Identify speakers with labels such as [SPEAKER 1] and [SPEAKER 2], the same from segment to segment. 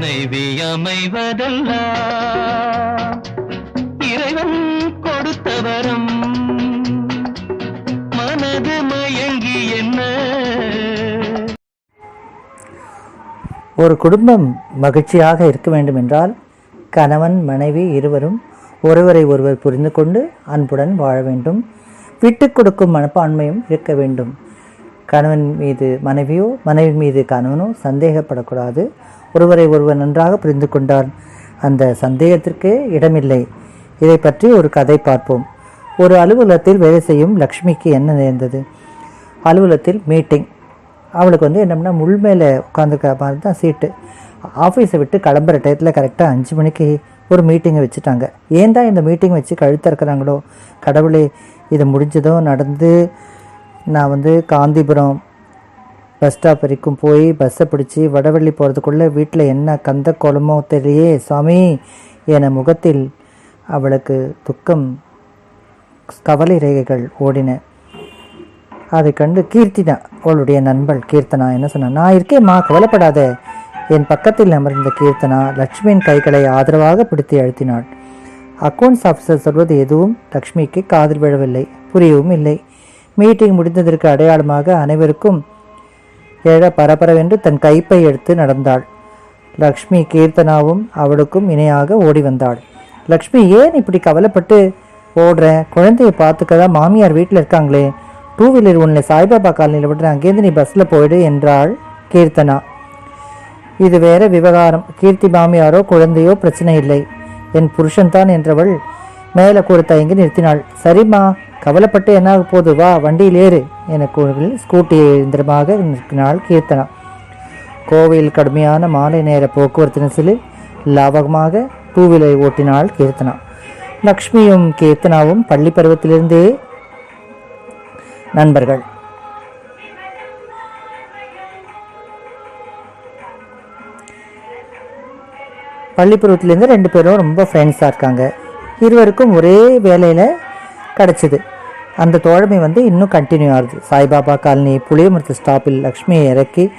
[SPEAKER 1] மனைவி அமைவதல்ல இறைவன் கொடுத்த வரம் மனது மயங்கி என்ன?
[SPEAKER 2] ஒரு குடும்பம் மகிழ்ச்சியாக இருக்க வேண்டும் என்றால் கணவன் மனைவி இருவரும் ஒருவரை ஒருவர் புரிந்து கொண்டு அன்புடன் வாழ வேண்டும். விட்டுக் கொடுக்கும் மனப்பான்மையும் இருக்க வேண்டும். கணவன் மீது மனைவியோ மனைவி மீது கணவனோ சந்தேகப்படக்கூடாது. ஒருவரை ஒருவர் நன்றாக புரிந்து கொண்டார். அந்த சந்தேகத்திற்கே இடமில்லை. இதை பற்றி ஒரு கதை பார்ப்போம். ஒரு அலுவலகத்தில் வேலை செய்யும் லக்ஷ்மிக்கு என்ன நேர்ந்தது? அலுவலகத்தில் மீட்டிங் அவளுக்கு வந்து என்னம்னா முள் மேலே உட்காந்துருக்க மாதிரி தான் சீட்டு ஆஃபீஸை விட்டு கிளம்புற டயத்தில் கரெக்டாக அஞ்சு மணிக்கு ஒரு மீட்டிங்கை வச்சுட்டாங்க. ஏன் தான் இந்த மீட்டிங் வச்சு கழுத்திறக்குறாங்களோ கடவுளே இது முடிஞ்சதும் நடந்து நான் வந்து காந்திபுரம் பஸ் ஸ்டாப் வரைக்கும் போய் பஸ்ஸை பிடிச்சி வடவள்ளி போகிறதுக்குள்ளே வீட்டில் என்ன கந்த கோலமோ தெரியலையே சாமி என முகத்தில் அவளுக்கு துக்கம் கவலை ரேகைகள் ஓடின. அதை கண்டு கீர்த்தினா அவளுடைய நண்பள் கீர்த்தனா என்ன சொன்னா நான் இருக்கேம்மா கவலைப்படாத. என் பக்கத்தில் அமர்ந்த கீர்த்தனா லட்சுமியின் கைகளை ஆதரவாக பிடித்து அழுத்தினாள். அக்கவுண்ட்ஸ் ஆஃபீஸர் சொல்வது எதுவும் லக்ஷ்மிக்கு காதில் விழவில்லை புரியவும் இல்லை. மீட்டிங் முடிந்ததற்கு அடையாளமாக அனைவருக்கும் எழ பரபரவென்று தன் கைப்பை எடுத்து நடந்தாள். லக்ஷ்மி கீர்த்தனாவும் அவளுக்கும் இணையாக ஓடி வந்தாள். லக்ஷ்மி ஏன் இப்படி கவலைப்பட்டு ஓடுற? குழந்தையை பார்த்துக்க மாமியார் வீட்டில் இருக்காங்களே. டூ வீலர் உன்னை சாய்பாபா காலனியில் விட்டு அங்கேருந்து நீ பஸ்ஸில் போயிடு என்றாள் கீர்த்தனா. இது வேற விவகாரம். கீர்த்தி மாமியாரோ குழந்தையோ பிரச்சனை இல்லை. என் புருஷன்தான் என்றவள் மேலே கூற தயங்கி நிறுத்தினாள். சரிம்மா கவலைப்பட்டு என்ன ஆக போகுது வா வண்டியில் ஏறு என கூறுகளில் ஸ்கூட்டியை இயந்திரமாக நிற்கினாள் கீர்த்தனா. கோவையில் கடுமையான மாலை நேர போக்குவரத்து நெரிசலில் லாவகமாக டூ வீலரை ஓட்டினாள் கீர்த்தனா. லக்ஷ்மியும் கீர்த்தனாவும் பள்ளி பருவத்திலிருந்தே நண்பர்கள். பள்ளிப்பருவத்திலேருந்து ரெண்டு பேரும் ரொம்ப ஃப்ரெண்ட்ஸாக இருக்காங்க. இருவருக்கும் ஒரே வேலையில் கிடச்சிது. அந்த தோழமை வந்து இன்னும் கண்டினியூ ஆகுது. சாய்பாபா காலனி புளியமரத்து ஸ்டாப்பில் லக்ஷ்மியை இறக்கி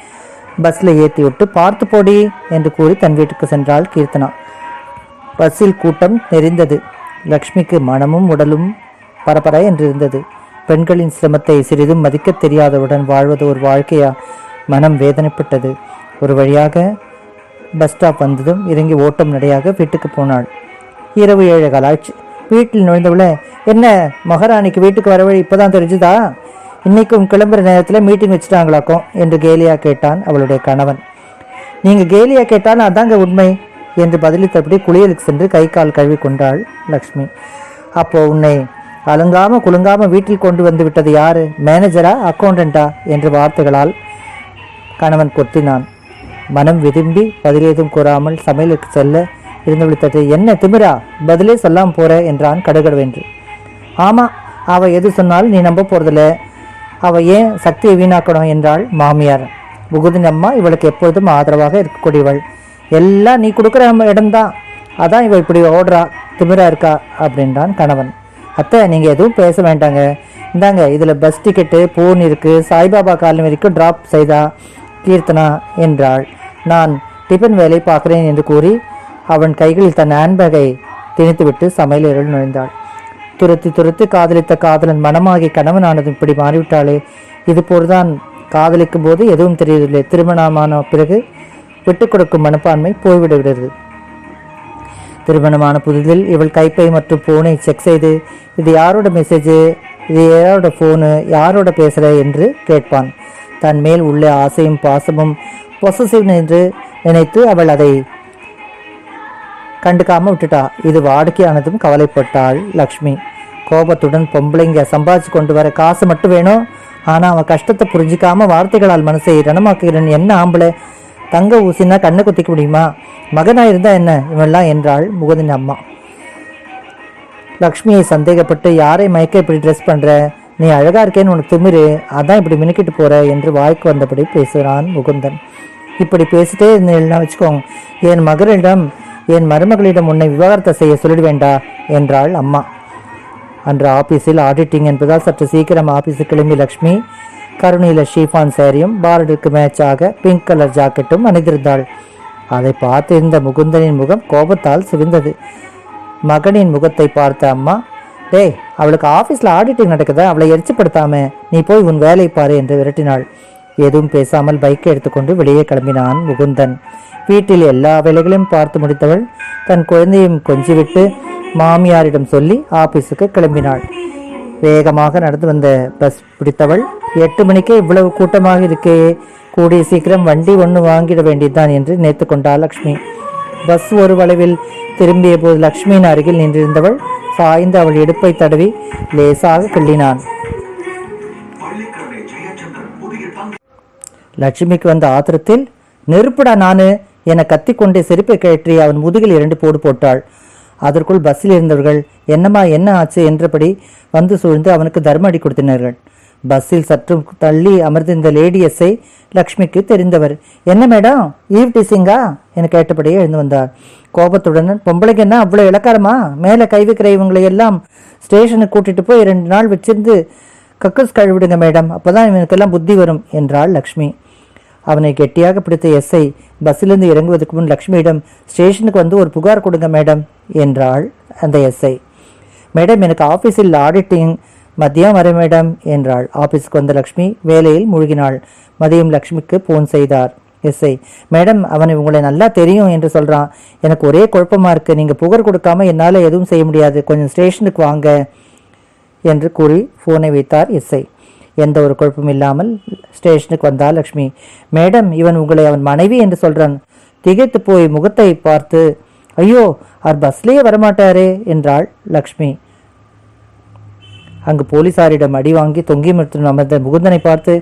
[SPEAKER 2] பஸ்ஸில் ஏற்றி விட்டு பார்த்து போடி என்று கூறி தன் வீட்டுக்கு சென்றாள் கீர்த்தனா. பஸ்ஸில் கூட்டம் நெறிந்தது லக்ஷ்மிக்கு மனமும் உடலும் பரபர என்று இருந்தது. பெண்களின் சிரமத்தை சிறிதும் மதிக்கத் தெரியாதவுடன் வாழ்வது ஒரு வாழ்க்கையா? மனம் வேதனைப்பட்டது. ஒரு வழியாக பஸ் ஸ்டாப் வந்ததும் இறங்கி ஓட்டம் நடையாக வீட்டுக்கு போனாள். இரவு ஏழு கலாய்ச்சி வீட்டில் நுழைந்தவள என்ன மகாராணிக்கு வீட்டுக்கு வர வழி இப்போதான் தெரிஞ்சுதா? இன்னைக்கும் கிளம்புற நேரத்தில் மீட்டிங் வச்சுட்டாங்களாக்கும்? என்று கேலியா கேட்டான் அவளுடைய கணவன். நீங்க கேலியா கேட்டால் அதாங்க உண்மை என்று பதிலளித்தபடி குளியலுக்கு சென்று கை கால் கழுவி கொண்டாள் லக்ஷ்மி. அப்போ உன்னை அலுங்காம குலுங்காம வீட்டில் கொண்டு வந்து விட்டது யாரு? மேனேஜரா அக்கௌண்டண்டா என்று வார்த்தைகளால் கணவன் கொத்தினான். மனம் விரும்பி பதிலேதும் கூறாமல் சமையலுக்கு செல்ல இருந்து விழித்தது என்ன திமிரா? பதிலே சொல்லாம போற? என்றான் கடுகடுவென்று. ஆமா அவ எது சொன்னாலும் நீ நம்ப போறதில்ல. அவ ஏன் சக்தியை வீணாக்கணும்? என்றாள் மாமியார். புகுதின் அம்மா இவளுக்கு எப்பொழுதும் ஆதரவாக இருக்கக்கூடியவள். எல்லாம் நீ கொடுக்குற இடம்தான். அதான் இவள் இப்படி ஓடுறா திமிரா இருக்கா? அப்படின்றான் கணவன். அத்தை நீங்க எதுவும் பேச வேண்டாங்க. இந்தாங்க இதுல பஸ் டிக்கெட்டு பூன் இருக்குது சாய்பாபா காலம் வரைக்கும் ட்ராப் செய்தா கீர்த்தனா என்றாள். நான் டிஃபன் வேலை பார்க்குறேன் என்று கூறி அவன் கைகளில் தன் ஹேண்ட்பேக்கை திணித்துவிட்டு சமையலறையில் நுழைந்தாள். துரத்தி துரத்தி காதலித்த காதலன் மனமாகி கணவனானதும் இப்படி மாறிவிட்டாளே. இது போல்தான் காதலிக்கும் போது எதுவும் தெரியவில்லை. திருமணமான பிறகு விட்டுக் கொடுக்கும் மனப்பான்மை போய்விடுகிறது. திருமணமான புதிதில் இவள் கைப்பை மற்றும் ஃபோனை செக் செய்து இது யாரோட மெசேஜ் இது யாரோட ஃபோனு யாரோட பேசுகிற என்று கேட்பான். தன் மேல் உள்ள ஆசையும் பாசமும் பொசசிவ் என்று நினைத்து அவள் அதை கண்டுக்காம விட்டுட்டா. இது வாடிக்கையானதும் கவலைப்பட்டாள் லக்ஷ்மி. கோபத்துடன் பொம்பளைங்க சம்பாதிச்சு கொண்டு வர காசு மட்டும் வேணும். ஆனா அவன் கஷ்டத்தை புரிஞ்சிக்காம வார்த்தைகளால் மனசை ரணமாக்குகிறன். என்ன ஆம்பளை? தங்க ஊசினா கண்ணை குத்திக்க முடியுமா? மகனா இருந்தா என்ன? இவெல்லாம் என்றாள் முகதின் அம்மா. லக்ஷ்மியை சந்தேகப்பட்டு யாரை மயக்க இப்படி ட்ரெஸ் பண்ற? நீ அழகா இருக்கேன்னு உனக்கு திமிரு. அதான் இப்படி மினுக்கிட்டு போற? என்று வாய்க்கு வந்தபடி பேசுகிறான் முகுந்தன். இப்படி பேசிட்டே இருந்தேன்னா வச்சுக்கோங்க. என் மகளிடம் என் மருமகளிடம் உன்னை விவாகரத்தை செய்ய சொல்லிடுவேண்டா என்றாள் அம்மா. அன்று ஆபீஸில் ஆடிட்டிங் என்பதால் சற்று சீக்கிரம் ஆபீஸுக்கு கிளம்பி லக்ஷ்மி கருணையில் ஷீஃபான் சேரியும் பாரடுக்கு மேட்சாக பிங்க் கலர் ஜாக்கெட்டும் அணிந்திருந்தாள். அதை பார்த்திருந்த முகுந்தனின் முகம் கோபத்தால் சிவந்தது. மகனின் முகத்தை பார்த்த அம்மா டேய் அவளுக்கு ஆஃபீஸில் ஆடிட்டிங் நடக்குதா? அவளை எரிச்சுப்படுத்தாம நீ போய் உன் வேலை பாரு என்று விரட்டினாள். எதுவும் பேசாமல் பைக்கை எடுத்துக்கொண்டு வெளியே கிளம்பினான் முகுந்தன். வீட்டில் எல்லா வேலைகளையும் பார்த்து முடித்தவள் தன் குழந்தையும் கொஞ்சிவிட்டு மாமியாரிடம் சொல்லி ஆபீஸுக்கு கிளம்பினாள். வேகமாக நடந்து வந்த பஸ் பிடித்தவள் எட்டு மணிக்கே இவ்வளவு கூட்டமாக இருக்கே கூடிய சீக்கிரம் வண்டி ஒன்று வாங்கிட வேண்டியதுதான் என்று நினைத்து கொண்டாள் லக்ஷ்மி. பஸ் ஒரு வளைவில் திரும்பிய போது லக்ஷ்மியின் அருகில் நின்றிருந்தவள் சாய்ந்து அவள் இடுப்பை தடவி லேசாக கிள்ளினான். லட்சுமிக்கு வந்த ஆத்திரத்தில் நெருப்புடா நானு என கத்திக்கொண்டே செருப்பை கழற்றி அவன் முதுகில் இரண்டு போடு போட்டாள். அதற்குள் பஸ்ஸில் இருந்தவர்கள் என்னம்மா என்ன ஆச்சு? என்றபடி வந்து சூழ்ந்து அவனுக்கு தர்ம அடி கொடுத்தினார்கள் பஸ்ஸில் சற்று தள்ளி அமர்ந்திருந்த லேடி எஸ்ஐ லக்ஷ்மிக்கு தெரிந்தவர் என்ன மேடம் ஈவ் டீசிங்கா? என கேட்டபடியே எழுந்து வந்தார். கோபத்துடன் பொம்பளைக்கு என்ன அவ்வளோ இலக்காரமா மேலே கை வைக்கிற இவங்களை எல்லாம் ஸ்டேஷனுக்கு கூட்டிட்டு போய் ரெண்டு நாள் வச்சிருந்து கக்கஸ் கழுவிடுங்க மேடம் அப்போதான் இவனுக்கெல்லாம் புத்தி வரும் என்றாள் லக்ஷ்மி. அவனை கெட்டியாக பிடித்த எஸ்ஐ பஸ்ஸிலிருந்து இறங்குவதற்கு முன் லக்ஷ்மியிடம் ஸ்டேஷனுக்கு வந்து ஒரு புகார் கொடுங்க மேடம் என்றாள் அந்த எஸ்ஐ. மேடம் எனக்கு ஆஃபீஸில் ஆடிட்டிங் மதியம் வரை மேடம் என்றாள். ஆபீஸ்க்கு வந்த லக்ஷ்மி வேலையில் மூழ்கினாள். மதியம் லக்ஷ்மிக்கு போன் செய்தார் எஸ்ஐ. மேடம் அவனை உங்களை நல்லா தெரியும் என்று சொல்றான். எனக்கு ஒரே குழப்பமா இருக்கு. நீங்க புகார் கொடுக்காம என்னால் எதுவும் செய்ய முடியாது. கொஞ்சம் ஸ்டேஷனுக்கு வாங்க என்று கூறி போனை வைத்தார் எஸ்ஐ. எந்த ஒரு குழப்பமும் இல்லாமல் ஸ்டேஷனுக்கு வந்தால் லக்ஷ்மி மேடம் இவன் உங்களை அவன் மனைவி என்று சொல்றான். திகைத்து போய் முகத்தை பார்த்து ஐயோ அவர் பஸ்லேயே வரமாட்டாரே என்றாள் லக்ஷ்மி. அங்கு போலீசாரிடம் அடி வாங்கி தொங்கி மரத்தில் அமர்ந்த முகுந்தனை பார்த்து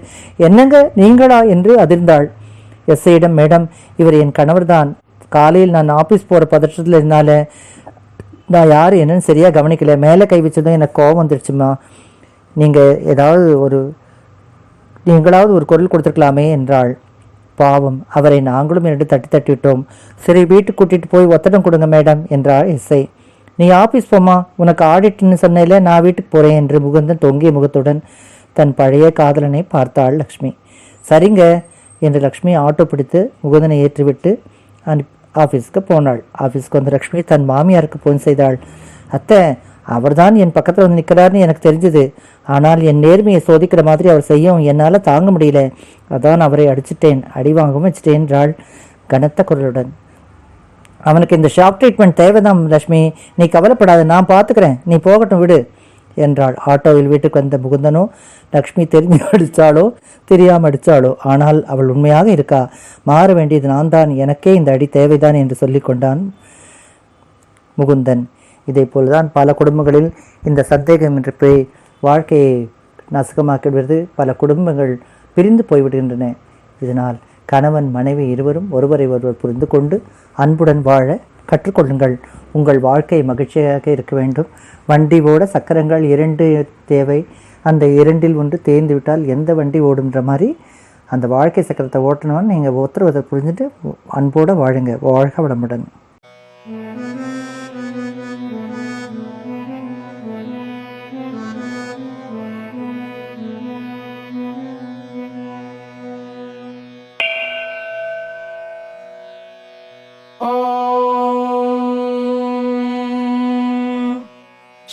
[SPEAKER 2] என்னங்க நீங்களா? என்று அதிர்ந்தாள். எஸ்ஐயிடம் மேடம் இவர் என் கணவர்தான். காலையில் நான் ஆபீஸ் போற பதற்றத்தில் இருந்தால நான் யார் என்னன்னு சரியா கவனிக்கல. மேலே கை வச்சதும் எனக்கு கோபம் வந்துடுச்சுமா நீங்கள் ஏதாவது ஒரு நீங்களாவது ஒரு குரல் கொடுத்துருக்கலாமே என்றாள். பாவம் அவரை நாங்களும் இரண்டு தட்டி தட்டிவிட்டோம். சரி வீட்டுக்கு கூட்டிட்டு போய் ஒத்தடம் கொடுங்க மேடம் என்றாள் எஸ்ஐ நீ ஆபீஸ் போமா உனக்கு ஆடிட்னு சொன்னேல நான் வீட்டுக்கு போறேன் என்று முகுந்தன் தொங்கிய முகத்துடன் தன் பழைய காதலனை பார்த்தாள் லக்ஷ்மி. சரிங்க என்று லக்ஷ்மி ஆட்டோ பிடித்து முகுந்தனை ஏற்றிவிட்டு அனுப் ஆஃபீஸ்க்கு போனாள். ஆஃபீஸ்க்கு வந்த லக்ஷ்மி தன் மாமியாருக்கு ஃபோன் செய்தாள். அத்தை அவர்தான் என் பக்கத்தில் வந்து நிற்கிறார்னு எனக்கு தெரிஞ்சது. ஆனால் என் நேர்மையை சோதிக்கிற மாதிரி அவர் செய்யும் என்னால் தாங்க முடியல. அதான் அவரை அடிச்சிட்டேன். அடி வாங்கவும் வச்சிட்டேன் என்றாள் கனத்த குரலுடன். அவனுக்கு இந்த ஷாக் ட்ரீட்மெண்ட் தேவைதான் லக்ஷ்மி நீ கவலைப்படாத நான் பார்த்துக்கிறேன் நீ போகட்டும் விடு என்றாள். ஆட்டோவில் வீட்டுக்கு வந்த முகுந்தனோ லக்ஷ்மி தெரிஞ்சு அடித்தாளோ தெரியாமல் அடித்தாளோ ஆனால் அவள் உண்மையாக இருக்கா? மாற வேண்டியது நான் தான் எனக்கே இந்த அடி தேவைதான் என்று சொல்லிக்கொண்டான் முகுந்தன். இதை போல்தான் பல குடும்பங்களில் இந்த சந்தேகம் என்ற பேய் வாழ்க்கையை நசுக்கமாக்கிவிடுவது பல குடும்பங்கள் பிரிந்து போய்விடுகின்றன. இதனால் கணவன் மனைவி இருவரும் ஒருவரை ஒருவர் புரிந்து கொண்டு அன்புடன் வாழ கற்றுக்கொள்ளுங்கள். உங்கள் வாழ்க்கை மகிழ்ச்சியாக இருக்க வேண்டும். வண்டி ஓட சக்கரங்கள் இரண்டு தேவை. அந்த இரண்டில் ஒன்று தேர்ந்து விட்டால் எந்த வண்டி ஓடுன்ற மாதிரி அந்த வாழ்க்கை சக்கரத்தை ஓட்டணும்னு நீங்கள் ஒருத்தர் ஒருத்தர் புரிஞ்சுட்டு அன்போடு வாழுங்க. வாழ்க வளமுடன்.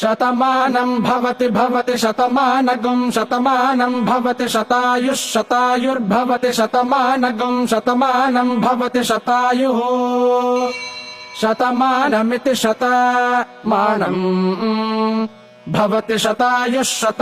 [SPEAKER 3] शतमानम् भवति भवति शतमानगुम् शतमानम् भवति शतायुः शतायुर्भवति शतमानगुम् शतमानम् भवति शतायुः शतमानमिति शतमानम् भवति शतायुः शत